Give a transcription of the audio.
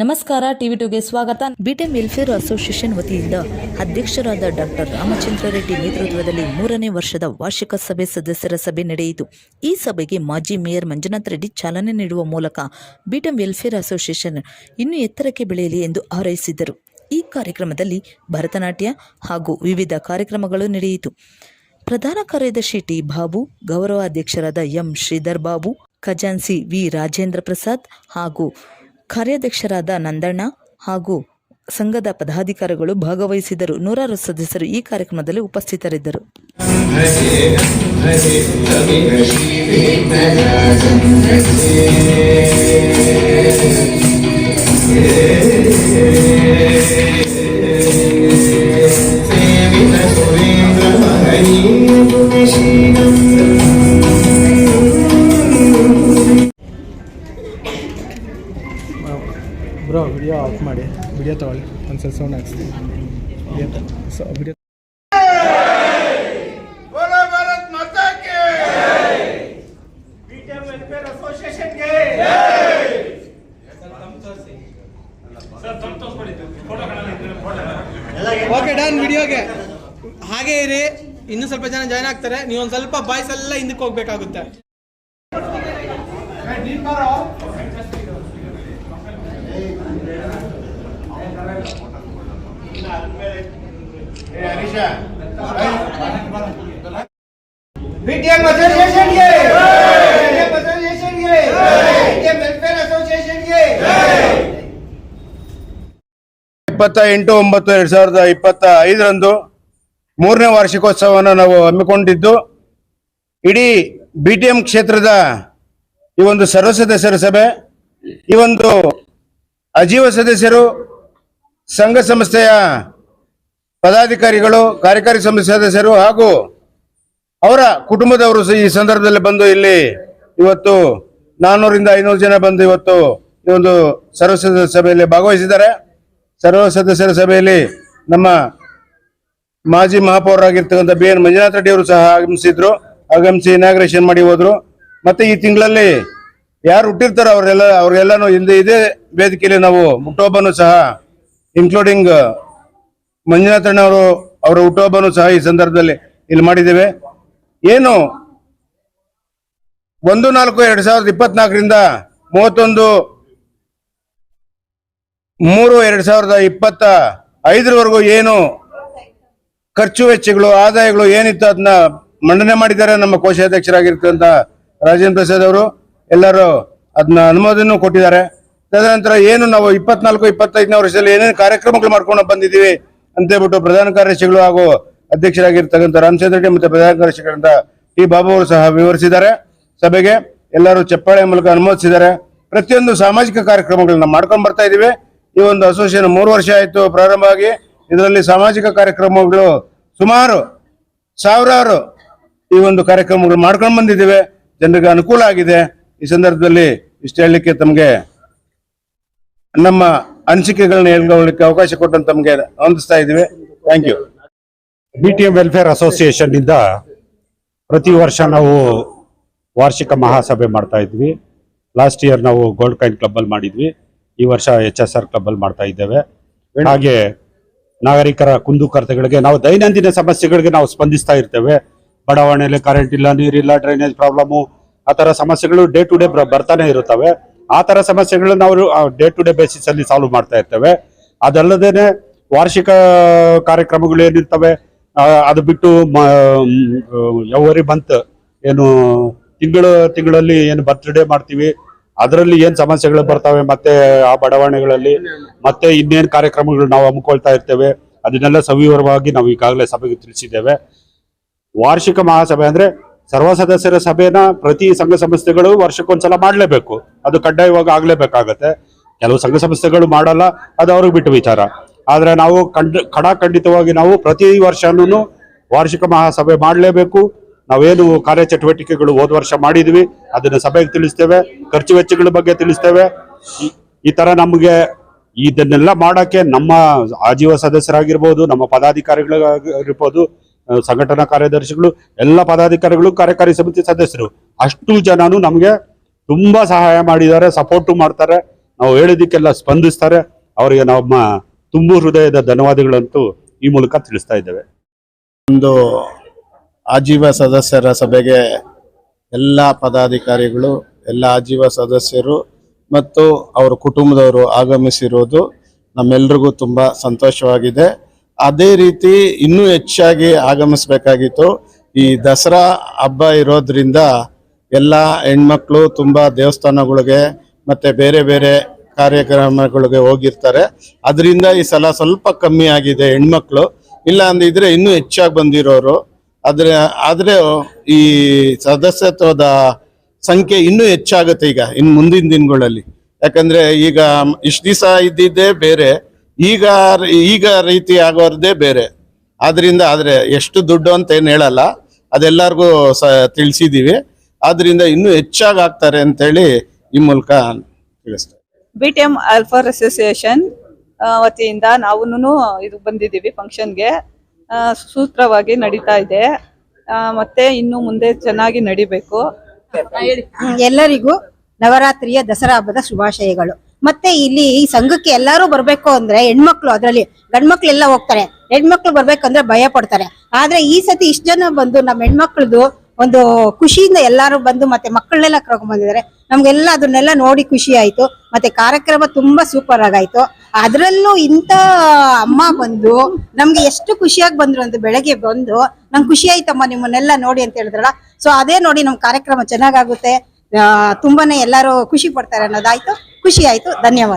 ನಮಸ್ಕಾರ, ಟಿವಿ ಟುಗೆ ಸ್ವಾಗತ. BTM welfare association ವತಿಯಿಂದ ಅಧ್ಯಕ್ಷರಾದ ಡಾಕ್ಟರ್ ರಾಮಚಂದ್ರ ರೆಡ್ಡಿ ನೇತೃತ್ವದಲ್ಲಿ ಮೂರನೇ ವರ್ಷದ ವಾರ್ಷಿಕ ಸಭೆ ಸದಸ್ಯರ ಸಭೆ ನಡೆಯಿತು. ಈ ಸಭೆಗೆ ಮಾಜಿ ಮೇಯರ್ ಮಂಜುನಾಥ್ ರೆಡ್ಡಿ ಚಾಲನೆ ನೀಡುವ ಮೂಲಕ ಬಿಟೆಂ ವೆಲ್ಫೇರ್ ಅಸೋಸಿಯೇಷನ್ ಇನ್ನೂ ಎತ್ತರಕ್ಕೆ ಬೆಳೆಯಲಿ ಎಂದು ಹಾರೈಸಿದರು. ಈ ಕಾರ್ಯಕ್ರಮದಲ್ಲಿ ಭರತನಾಟ್ಯ ಹಾಗೂ ವಿವಿಧ ಕಾರ್ಯಕ್ರಮಗಳು ನಡೆಯಿತು. ಪ್ರಧಾನ ಕಾರ್ಯದರ್ಶಿ ಟಿ ಬಾಬು ಗೌರವ ಅಧ್ಯಕ್ಷರಾದ ಎಂ ಶ್ರೀಧರ್ ಬಾಬು ಖಜಾನ್ಸಿ ವಿ ರಾಜೇಂದ್ರ ಪ್ರಸಾದ್ ಹಾಗೂ ಕಾರ್ಯಾಧ್ಯಕ್ಷರಾದ ನಂದಣ್ಣ ಹಾಗೂ ಸಂಘದ ಪದಾಧಿಕಾರಿಗಳು ಭಾಗವಹಿಸಿದರು ನೂರಾರು ಸದಸ್ಯರು ಈ ಕಾರ್ಯಕ್ರಮದಲ್ಲಿ ಉಪಸ್ಥಿತರಿದ್ದರು. ಓಕೆ ಡನ್ ವಿಡಿಯೋಗೆ ಹಾಗೆ ಇರಿ. ಇನ್ನೂ ಸ್ವಲ್ಪ ಜನ ಜಾಯ್ನ್ ಆಗ್ತಾರೆ. ನೀವೊಂದು ಸ್ವಲ್ಪ ಬಾಯ್ಸ್ ಎಲ್ಲ ಹಿಂದಕ್ಕೆ ಹೋಗ್ಬೇಕಾಗುತ್ತೆ. ಬಿಟಿಎಂ ಅಸೋಸಿಯೇಷನ್ಗೆ! ಇಪ್ಪತ್ತ ಎಂಟು ಒಂಬತ್ತು ಎರಡ್ ಸಾವಿರದ ಇಪ್ಪತ್ತ ಐದರಂದು ಮೂರನೇ ವಾರ್ಷಿಕೋತ್ಸವವನ್ನು ನಾವು ಹಮ್ಮಿಕೊಂಡಿದ್ದು ಇಡೀ ಬಿಟಿಎಂ ಕ್ಷೇತ್ರದ ಈ ಒಂದು ಸರ್ವ ಸದಸ್ಯರ ಸಭೆ ಈ ಒಂದು ಅಜೀವ ಸದಸ್ಯರು ಸಂಘ ಸಂಸ್ಥೆಯ ಪದಾಧಿಕಾರಿಗಳು, ಕಾರ್ಯಕಾರಿ ಸಮಿತಿ ಸದಸ್ಯರು ಹಾಗೂ ಅವರ ಕುಟುಂಬದವರು ಈ ಸಂದರ್ಭದಲ್ಲಿ ಬಂದು ಇಲ್ಲಿ ಇವತ್ತು ನಾನ್ನೂರಿಂದ ಐನೂರು ಜನ ಬಂದು ಇವತ್ತು ಈ ಒಂದು ಸರ್ವ ಸದಸ್ಯ ಸಭೆಯಲ್ಲಿ ಭಾಗವಹಿಸಿದ್ದಾರೆ. ಸರ್ವ ಸದಸ್ಯರ ಸಭೆಯಲ್ಲಿ ನಮ್ಮ ಮಾಜಿ ಮಹಾಪೌರರಾಗಿರ್ತಕ್ಕಂಥ ಬಿ ಎನ್ ಮಂಜುನಾಥ ರೆಡ್ಡಿ ಅವರು ಸಹ ಆಗಮಿಸಿದ್ರು. ಆಗಮಿಸಿ ಇನಾಗ್ರೇಷನ್ ಮಾಡಿ ಹೋದ್ರು. ಮತ್ತೆ ಈ ತಿಂಗಳಲ್ಲಿ ಯಾರು ಹುಟ್ಟಿರ್ತಾರೋ ಅವರೆಲ್ಲ, ಅವ್ರಿಗೆಲ್ಲಾನು ಹಿಂದೆ ಇದೇ ವೇದಿಕೆಯಲ್ಲಿ ನಾವು ಹುಟ್ಟುಹಬ್ಬನು ಸಹ ಇನ್ಕ್ಲೂಡಿಂಗ್ ಮಂಜುನಾಥಣ್ಣವರು ಅವರ ಹುಟ್ಟುಹಬ್ಬನು ಸಹ ಈ ಸಂದರ್ಭದಲ್ಲಿ ಇಲ್ಲಿ ಮಾಡಿದ್ದೇವೆ. ಏನು? ಒಂದು ನಾಲ್ಕು ಎರಡ್ ಸಾವಿರದ ಇಪ್ಪತ್ನಾಲ್ಕರಿಂದ ಮೂವತ್ತೊಂದು, ಮೂರು ಎರಡ್ ಸಾವಿರದ ಇಪ್ಪತ್ತ ಐದರವರೆಗೂ ಏನು ಖರ್ಚು ವೆಚ್ಚಗಳು, ಆದಾಯಗಳು ಏನಿತ್ತು ಅದನ್ನ ಮಂಡನೆ ಮಾಡಿದ್ದಾರೆ ನಮ್ಮ ಕೋಶಾಧ್ಯಕ್ಷರಾಗಿರ್ತಕ್ಕಂಥ ರಾಜೇಂದ್ರ ಪ್ರಸಾದ್ ಅವರು. ಎಲ್ಲರೂ ಅದನ್ನ ಅನುಮೋದನೆ ಕೊಟ್ಟಿದ್ದಾರೆ. ತದನಂತರ ಏನು ನಾವು ಇಪ್ಪತ್ನಾಲ್ಕು, ಇಪ್ಪತ್ತೈದನೇ ವರ್ಷದಲ್ಲಿ ಏನೇನು ಕಾರ್ಯಕ್ರಮಗಳು ಮಾಡ್ಕೊಂಡು ಬಂದಿದ್ದೀವಿ ಅಂತ ಹೇಳ್ಬಿಟ್ಟು ಪ್ರಧಾನ ಕಾರ್ಯದರ್ಶಿಗಳು ಹಾಗೂ ಅಧ್ಯಕ್ಷರಾಗಿರ್ತಕ್ಕಂಥ ರಾಮಚಂದ್ರ ರೆಡ್ಡಿ ಮತ್ತು ಪ್ರಧಾನ ಕಾರ್ಯದರ್ಶಿಗಳಂತ ಟಿ ಬಾಬು ಅವರು ಸಹ ವಿವರಿಸಿದ್ದಾರೆ. ಸಭೆಗೆ ಎಲ್ಲರೂ ಚಪ್ಪಾಳೆ ಮೂಲಕ ಅನುಮೋದಿಸಿದ್ದಾರೆ. ಪ್ರತಿಯೊಂದು ಸಾಮಾಜಿಕ ಕಾರ್ಯಕ್ರಮಗಳನ್ನ ಮಾಡ್ಕೊಂಡು ಬರ್ತಾ ಇದ್ದೀವಿ. ಈ ಒಂದು ಅಸೋಸಿಯೇಷನ್ ಮೂರು ವರ್ಷ ಆಯಿತು ಪ್ರಾರಂಭ ಆಗಿ. ಇದರಲ್ಲಿ ಸಾಮಾಜಿಕ ಕಾರ್ಯಕ್ರಮಗಳು ಸುಮಾರು ಸಾವಿರಾರು ಈ ಒಂದು ಕಾರ್ಯಕ್ರಮಗಳು ಮಾಡ್ಕೊಂಡು ಬಂದಿದ್ದೇವೆ. ಜನರಿಗೆ ಅನುಕೂಲ ಆಗಿದೆ. ಈ ಸಂದರ್ಭದಲ್ಲಿ ಇಷ್ಟು ಹೇಳಲಿಕ್ಕೆ ತಮಗೆ ನಮ್ಮ ಅನಿಸಿಕೆಗಳನ್ನ ಹೇಳ್ಕೊಳ್ಳಿಕ್ಕೆ ಅವಕಾಶ ಕೊಟ್ಟಂತ ತಮಗೆ ಹೊಂದಿಸ್ತಾ ಇದ್ದೀವಿ. Thank you B T M welfare association ಇಂದ ಪ್ರತಿ ವರ್ಷ ನಾವು ವಾರ್ಷಿಕ ಮಹಾಸಭೆ ಮಾಡ್ತಾ ಇದ್ವಿ. ಲಾಸ್ಟ್ ಇಯರ್ ನಾವು ಗೋಲ್ಡ್ ಕೈನ್ ಕ್ಲಬ್ ಅಲ್ಲಿ ಮಾಡಿದ್ವಿ. ಈ ವರ್ಷ ಎಚ್ ಎಸ್ ಆರ್ ಕ್ಲಬ್ ಅಲ್ಲಿ ಮಾಡ್ತಾ ಇದ್ದೇವೆ. ಹಾಗೆ ನಾಗರಿಕರ ಕುಂದುಕೊರತೆಗಳಿಗೆ ನಾವು ದೈನಂದಿನ ಸಮಸ್ಯೆಗಳಿಗೆ ನಾವು ಸ್ಪಂದಿಸ್ತಾ ಇರ್ತೇವೆ. ಬಡಾವಣೆಯಲ್ಲಿ ಕರೆಂಟ್ ಇಲ್ಲ, ನೀರಿಲ್ಲ ಡ್ರೈನೇಜ್ ಪ್ರಾಬ್ಲಮು ಆ ತರ ಸಮಸ್ಯೆಗಳು ಡೇ ಟು ಡೇ ಬರ್ತಾನೆ ಇರುತ್ತವೆ. ಆ ತರ ಸಮಸ್ಯೆಗಳನ್ನ ನಾವು ಡೇ ಟು ಡೇ ಬೇಸಿಸ್ ಅಲ್ಲಿ ಸಾಲ್ವ್ ಮಾಡ್ತಾ ಇರ್ತೇವೆ. ಅದಲ್ಲದೇನೆ ವಾರ್ಷಿಕ ಕಾರ್ಯಕ್ರಮಗಳು ಏನಿರ್ತವೆ ಅದು ಬಿಟ್ಟು ಎವರಿ ಮಂತ್ ಏನು ತಿಂಗಳು, ತಿಂಗಳಲ್ಲಿ ಏನು ಬರ್ತ್ಡೇ ಮಾಡ್ತೀವಿ. ಅದರಲ್ಲಿ ಏನ್ ಸಮಸ್ಯೆಗಳು ಬರ್ತವೆ, ಮತ್ತೆ ಆ ಬಡಾವಣೆಗಳಲ್ಲಿ, ಮತ್ತೆ ಇನ್ನೇನು ಕಾರ್ಯಕ್ರಮಗಳು ನಾವು ಹಮ್ಮಿಕೊಳ್ತಾ ಇರ್ತೇವೆ, ಅದನ್ನೆಲ್ಲ ಸವಿವರವಾಗಿ ನಾವು ಈಗಾಗಲೇ ಸಭೆಗೆ ತಿಳಿಸಿದ್ದೇವೆ. ವಾರ್ಷಿಕ ಮಹಾಸಭೆ ಅಂದ್ರೆ ಸರ್ವ ಸದಸ್ಯರ ಸಭೆನ ಪ್ರತಿ ಸಂಘ ಸಂಸ್ಥೆಗಳು ವರ್ಷಕ್ಕೊಂದ್ಸಲ ಮಾಡಲೇಬೇಕು. ಅದು ಕಡ್ಡಾಯವಾಗಿ ಆಗ್ಲೇಬೇಕಾಗತ್ತೆ. ಕೆಲವು ಸಂಘ ಸಂಸ್ಥೆಗಳು ಮಾಡಲ್ಲ, ಅದು ಅವ್ರಿಗೆ ಬಿಟ್ಟು ವಿಚಾರ. ಆದ್ರೆ ನಾವು ಕಂಡ ಖಡಾಖಂಡಿತವಾಗಿ ನಾವು ಪ್ರತಿ ವರ್ಷನೂ ವಾರ್ಷಿಕ ಮಹಾಸಭೆ ಮಾಡಲೇಬೇಕು. ನಾವೇನು ಕಾರ್ಯಚಟುವಟಿಕೆಗಳು ಹೋದ ವರ್ಷ ಮಾಡಿದ್ವಿ, ಅದನ್ನು ಸಭೆಗೆ ತಿಳಿಸ್ತೇವೆ, ಖರ್ಚು ವೆಚ್ಚಗಳ ಬಗ್ಗೆ ತಿಳಿಸ್ತೇವೆ. ಈ- ಥರ ನಮಗೆ ಇದನ್ನೆಲ್ಲ ಮಾಡಕ್ಕೆ ನಮ್ಮ ಆಜೀವ ಸದಸ್ಯರಾಗಿರ್ಬೋದು, ನಮ್ಮ ಪದಾಧಿಕಾರಿಗಳಾಗಿರ್ಬೋದು ಸಂಘಟನಾ ಕಾರ್ಯದರ್ಶಿಗಳು, ಎಲ್ಲ ಪದಾಧಿಕಾರಿಗಳು, ಕಾರ್ಯಕಾರಿ ಸಮಿತಿ ಸದಸ್ಯರು. ಅಷ್ಟು ಜನನು ನಮಗೆ ತುಂಬಾ ಸಹಾಯ ಮಾಡಿದ್ದಾರೆ ಸಪೋರ್ಟು ಮಾಡ್ತಾರೆ. ನಾವು ಹೇಳಿದ್ದಕ್ಕೆಲ್ಲ ಸ್ಪಂದಿಸ್ತಾರೆ. ಅವರಿಗೆ ನಮ್ಮ ತುಂಬು ಹೃದಯದ ಧನ್ಯವಾದಗಳಂತೂ ಈ ಮೂಲಕ ತಿಳಿಸ್ತಾ ಇದ್ದೇವೆ. ಒಂದು ಆಜೀವ ಸದಸ್ಯರ ಸಭೆಗೆ ಎಲ್ಲ ಪದಾಧಿಕಾರಿಗಳು, ಎಲ್ಲ ಆಜೀವ ಸದಸ್ಯರು ಮತ್ತು ಅವರ ಕುಟುಂಬದವರು ಆಗಮಿಸಿರುವುದು ನಮ್ಮೆಲ್ರಿಗೂ ತುಂಬ ಸಂತೋಷವಾಗಿದೆ. ಅದೇ ರೀತಿ ಇನ್ನೂ ಹೆಚ್ಚಾಗಿ ಆಗಮಿಸಬೇಕಾಗಿತ್ತು. ಈ ದಸರಾ ಹಬ್ಬ ಇರೋದ್ರಿಂದ ಎಲ್ಲ ಹೆಣ್ಮಕ್ಳು ತುಂಬ ದೇವಸ್ಥಾನಗಳಿಗೆ ಮತ್ತೆ ಬೇರೆ ಬೇರೆ ಕಾರ್ಯಕ್ರಮಗಳಿಗೆ ಹೋಗಿರ್ತಾರೆ. ಅದರಿಂದ ಈ ಸಲ ಸ್ವಲ್ಪ ಕಮ್ಮಿ ಆಗಿದೆ ಹೆಣ್ಮಕ್ಳು. ಇಲ್ಲ ಅಂದಿದ್ರೆ ಇನ್ನೂ ಹೆಚ್ಚಾಗಿ ಬಂದಿರೋರು. ಆದರೆ, ಆದ್ರೆ ಈ ಸದಸ್ಯತ್ವದ ಸಂಖ್ಯೆ ಇನ್ನೂ ಹೆಚ್ಚಾಗುತ್ತೆ ಈಗ ಇನ್ನು ಮುಂದಿನ ದಿನಗಳಲ್ಲಿ. ಯಾಕಂದ್ರೆ ಈಗ ಇಷ್ಟು ದಿವಸ ಇದ್ದಿದ್ದೇ ಬೇರೆ. ಈಗ ಈಗ ರೀತಿ ಆಗೋರ್ದೇ ಬೇರೆ. ಆದ್ರಿಂದ ಆದ್ರೆ ಎಷ್ಟು ದುಡ್ಡು ಅಂತ ಏನು ಹೇಳಲ್ಲ. ಅದೆಲ್ಲರಿಗೂ ಸ ತಿಳಿಸಿದ್ದೀವಿ ಆದ್ರಿಂದ ಇನ್ನೂ ಹೆಚ್ಚಾಗಿ ಆಗ್ತಾರೆ ಅಂತೇಳಿ ಈ ಮೂಲಕ BTM B T M welfare association ವತಿಯಿಂದ ನಾವು ಇದು ಬಂದಿದ್ದೀವಿ ಫಂಕ್ಷನ್ಗೆ. ಸೂತ್ರವಾಗಿ ನಡೀತಾ ಇದೆ. ಆ, ಮತ್ತೆ ಇನ್ನು ಮುಂದೆ ಚೆನ್ನಾಗಿ ನಡಿಬೇಕು. ಎಲ್ಲರಿಗೂ ನವರಾತ್ರಿಯ ದಸರಾ ಹಬ್ಬದ ಶುಭಾಶಯಗಳು. ಮತ್ತೆ ಇಲ್ಲಿ ಈ ಸಂಘಕ್ಕೆ ಎಲ್ಲರೂ ಬರ್ಬೇಕು ಅಂದ್ರೆ ಹೆಣ್ಮಕ್ಳು ಅದ್ರಲ್ಲಿ ಗಂಡ್ಮಕ್ಳು ಎಲ್ಲ ಹೋಗ್ತಾರೆ. ಹೆಣ್ಮಕ್ಳು ಬರ್ಬೇಕಂದ್ರೆ ಭಯ ಪಡ್ತಾರೆ. ಆದ್ರೆ ಈ ಸತಿ ಇಷ್ಟ ಜನ ಬಂದು ನಮ್ಮ ಹೆಣ್ಮಕ್ಳದು ಒಂದು ಖುಷಿಯಿಂದ ಎಲ್ಲಾರು ಬಂದು ಮತ್ತೆ ಮಕ್ಕಳನ್ನೆಲ್ಲ ಕರ್ಕೊಂಡ್ ಬಂದಿದ್ದಾರೆ. ನಮ್ಗೆಲ್ಲ ಅದನ್ನೆಲ್ಲ ನೋಡಿ ಖುಷಿ ಆಯ್ತು. ಮತ್ತೆ ಕಾರ್ಯಕ್ರಮ ತುಂಬಾ ಸೂಪರ್ ಆಗಾಯ್ತು. ಅದ್ರಲ್ಲೂ ಇಂತ ಅಮ್ಮ ಬಂದು ನಮ್ಗೆ ಎಷ್ಟು ಖುಷಿಯಾಗಿ ಬಂದ್ರು ಅಂತ ಬೆಳಗ್ಗೆ ಬಂದು ನಂಗೆ ಖುಷಿ ಆಯ್ತಮ್ಮ ನಿಮ್ಮನ್ನೆಲ್ಲ ನೋಡಿ ಅಂತ ಹೇಳಿದ್ರಲ್ಲ. ಸೊ ಅದೇ ನೋಡಿ ನಮ್ ಕಾರ್ಯಕ್ರಮ ಚೆನ್ನಾಗಾಗುತ್ತೆ. ತುಂಬಾನೇ ಎಲ್ಲರೂ ಖುಷಿ ಪಡ್ತಾರೆ ಅನ್ನೋದಾಯ್ತು. ಖುಷಿ ಆಯ್ತು. ಧನ್ಯವಾದ.